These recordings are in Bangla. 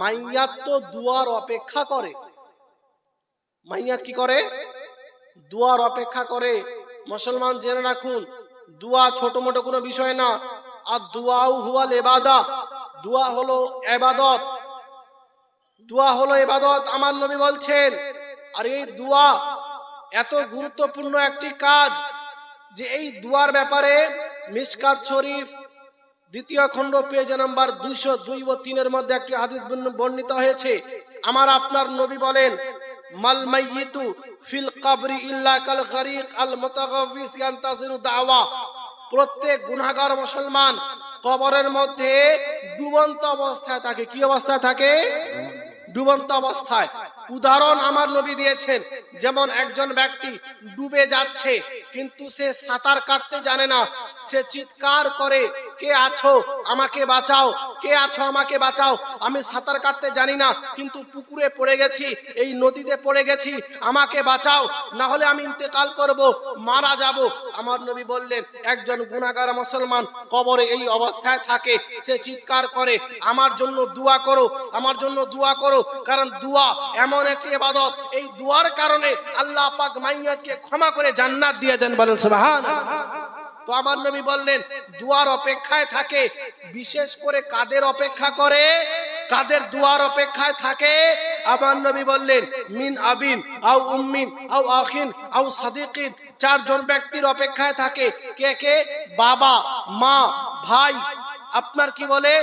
মাইয়াত তো দুয়ার অপেক্ষা করে। মাইয়াত কি করে? দুয়ার অপেক্ষা করে। মুসলমান জেনে রাখুন, দুয়া ছোট মোটো কোনো বিষয় না। আর দুয়াও হুয়াল এবাদা দুয়া হলো এবাদত। দুয়া হলো এবাদত, আমার নবী বলছেন। আর এই দুয়া এত গুরুত্বপূর্ণ একটি কাজ যে এই দুয়ার ব্যাপারে মিসকাত শরীফ দ্বিতীয় খণ্ড পেজ নাম্বার দুইশো দুই ও তিনের মধ্যে একটি হাদিস বর্ণ- বর্ণিত হয়েছে। আমার আপনার নবী বলেন ফিল কাবরি ইল্লা দাওয়া। প্রত্যেক মুসলমান কবরের মধ্যে অবস্থায় থাকে। কি অবস্থায় থাকে? ডুবন্ত অবস্থায়। উদাহরণ আমার নবী দিয়েছেন, যেমন একজন ব্যক্তি ডুবে যাচ্ছে কিন্তু সে সাঁতার কাটতে জানে না। সে চিৎকার করে, কে আছো? আমাকে বাঁচাও। কে আছো? আমাকে বাঁচাও। আমি সাঁতার কাটতে জানি না, কিন্তু পুকুরে পড়ে গেছি, এই নদীতে পড়ে গেছি। আমাকে বাঁচাও, না হলে আমি ইন্তেকাল করব, মারা যাব। আমার নবী বললেন, একজন গুণাগার মুসলমান কবরে এই অবস্থায় থাকে, সে চিৎকার করে, আমার জন্য দোয়া করো, আমার জন্য দোয়া করো। কারণ দোয়া এমন একটি ইবাদত। এই দুয়ার কারণে আল্লাহ পাক মাইয়াতকে ক্ষমা করে জান্নাত দিয়ে দেন বলেন সুবহান তো আমার নবী বললেন, দুয়ার অপেক্ষায় থাকে, বিশেষ করে কাদের অপেক্ষা করে? কাদের দুয়ার অপেক্ষায় থাকে? আমার নবী বললেন, মিন আবিন, আও উম্মিন, আও আখিন, আও সাদিকিন। চারজন ব্যক্তির অপেক্ষায় থাকে। কে কে? বাবা, মা, ভাই। আপনার কি বলে?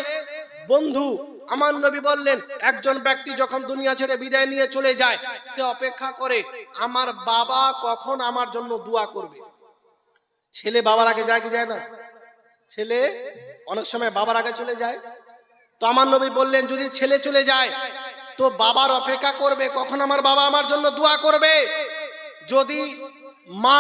বন্ধু। আমার নবী বললেন, একজন ব্যক্তি যখন দুনিয়া ছেড়ে বিদায় নিয়ে চলে যায়, সে অপেক্ষা করে। আমার বাবা কখন আমার জন্য দোয়া করবে? ছেলে বাবার আগে যায় কি যায় না? ছেলে অনেক সময় বাবার আগে চলে যায়। তো আমার নবী বললেন, যদি ছেলে চলে যায়, তো বাবার অপেক্ষা করবে, কখন আমার বাবা আমার জন্য দোয়া করবে? যদি মা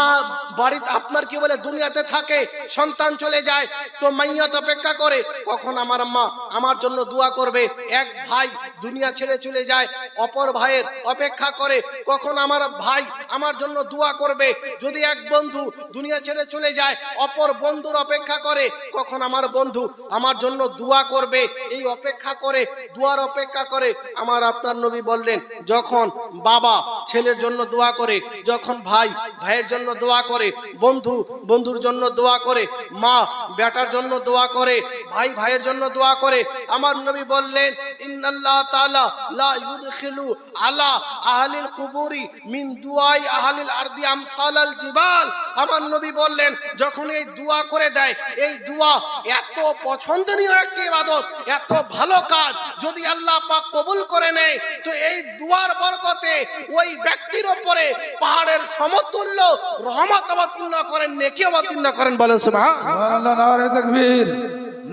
বাড়িতে আপনার কি বলে, দুনিয়াতে থাকে, সন্তান চলে যায়, তো মাইয়াত অপেক্ষা করে, কখন আমার মা আমার জন্য দোয়া করবে? এক ভাই দুনিয়া ছেড়ে চলে যায়, অপর ভাইয়ের অপেক্ষা করে, কখন আমার ভাই আমার জন্য দোয়া করবে? যদি এক বন্ধু দুনিয়া ছেড়ে চলে যায়, অপর বন্ধুর অপেক্ষা করে, কখন আমার বন্ধু আমার জন্য দোয়া করবে? এই অপেক্ষা করে, দুয়ার অপেক্ষা করে, আমার আপনার নবী বললেন, যখন বাবা ছেলের জন্য দোয়া করে, যখন ভাই ভাইয়ের জন্য দোয়া করে, বন্ধু, বন্ধুর জন্য দোয়া করে, মা, বেটার জন্য দোয়া করে, ভাই, ভাইয়ের জন্য দোয়া করে। আমার নবী বললেন, ইন্নাল্লাহ তাআলা লা ইউদখিলু আলা আহলিল কুবুরি মিন দুআই আহলিল আরদি আমসালাল জিবাল। আমার নবী বললেন, যখন এই দোয়া করে দেয়, এই দোয়া এত পছন্দনীয় একটি ইবাদত, এত ভালো কাজ যদি আল্লাহ পাক কবুল করে নেয়, তো এই দুয়ার বরকতে ওই ব্যক্তির ওপরে পাহাড়ের সমতুল্য রহমত অবতীর্ণ করেন, নেকি অবতীর্ণ করেন, বলেন সুবহান। সুবহান আল্লাহ নারে তকবীর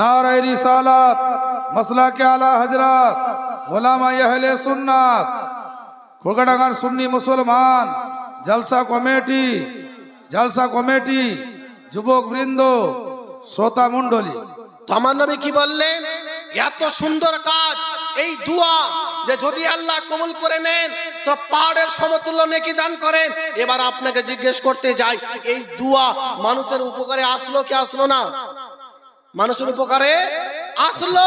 নারে মাসলা কে আলা হজরত ওলামা আহলে সুন্নাত কোলকাটাগান সুন্নি মুসলমান, জলসা কমিটি জলসা কমিটি, যুবক বৃন্দ শ্রোতা মণ্ডলী। তো আমার নবী কি বললেন? এত সুন্দর কাজ, এই দুয়া যে যদি আল্লাহ কবুল করে নেন, তো পাহাড়ের সমতুল্য নেকি দান করেন। এবার আপনাকে জিজ্ঞেস করতে যাই, এই দুয়া মানুষের উপকারে আসলো কি আসলো না? মানুষের উপকারে আসলো।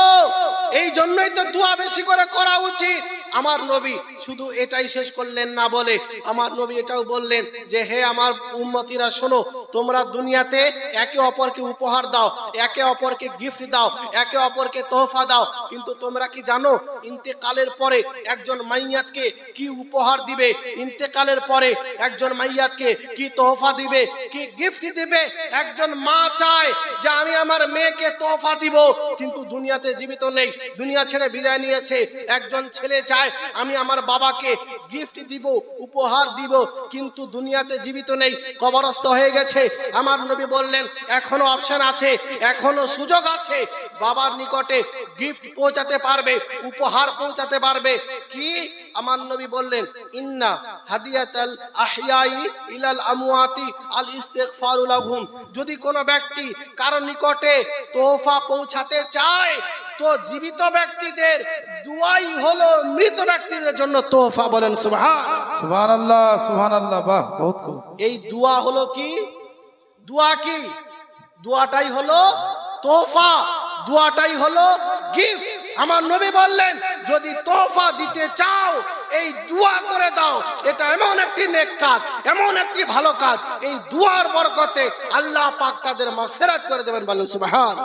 এই জন্যই তো দোয়া বেশি করে করা উচিত। আমার নবী শুধু এটাই শেষ করলেন না বলে। আমার নবী এটাও বললেন যে, হে আমার উম্মতিরা, শোনো, তোমরা দুনিয়াতে একে অপরকে উপহার দাও, একে অপরকে গিফট দাও, একে অপরকে তোহফা দাও। কিন্তু তোমরা কি জানো, ইন্তেকালের পরে একজন মাইয়াতকে কি উপহার দিবে? ইন্তেকালের পরে একজন মাইয়াতকে কি তোহফা দিবে? কি গিফট দিবে? একজন মা চায় যে, আমি আমার মেয়েকে তোহফা দিব। কিন্তু দুনিয়াতে জীবিত নেই, দুনিয়া ছেড়ে বিদায় নিয়েছে। একজন ছেলে চায় আমি আমার বাবাকে গিফট দিব, উপহার দিব, কিন্তু দুনিয়াতে জীবিত নেই, কবরস্থ হয়ে গেছে। আমার নবী বললেন, এখনও অপশন আছে, এখনও সুযোগ আছে, বাবার নিকটে গিফট পৌঁছাতে পারবে, উপহার পৌঁছাতে পারবে। কি? আমার নবী বললেন, ইন্না হাদিয়াতাল আহিয়াই ইলাল আমওয়াতি আল ইস্তিগফারু লাহুম। যদি কোনো ব্যক্তি কারও নিকটে তোহফা পৌঁছাতে চায় তো জীবিত ব্যক্তিদের দুয়াই হলো মৃত ব্যক্তিদের জন্য তোহফা বলেন সুবহান। সুবহান আল্লাহ সুবহান আল্লাহ বাহ বহুত এই দোয়া হলো কি? দোয়া কি? দোয়াটাই হলো তোহফা দোয়াটাই হলো গিফট। আমার নবী বললেন যদি তোহফা দিতে চাও এই দুয়া করে দাও। এটা এমন একটি নেক কাজ এমন একটি ভালো কাজ। এই দুয়ার বরকতে আল্লাহ পাক তাদের মাগফিরাত করে দেবেন বলেন সুবহান।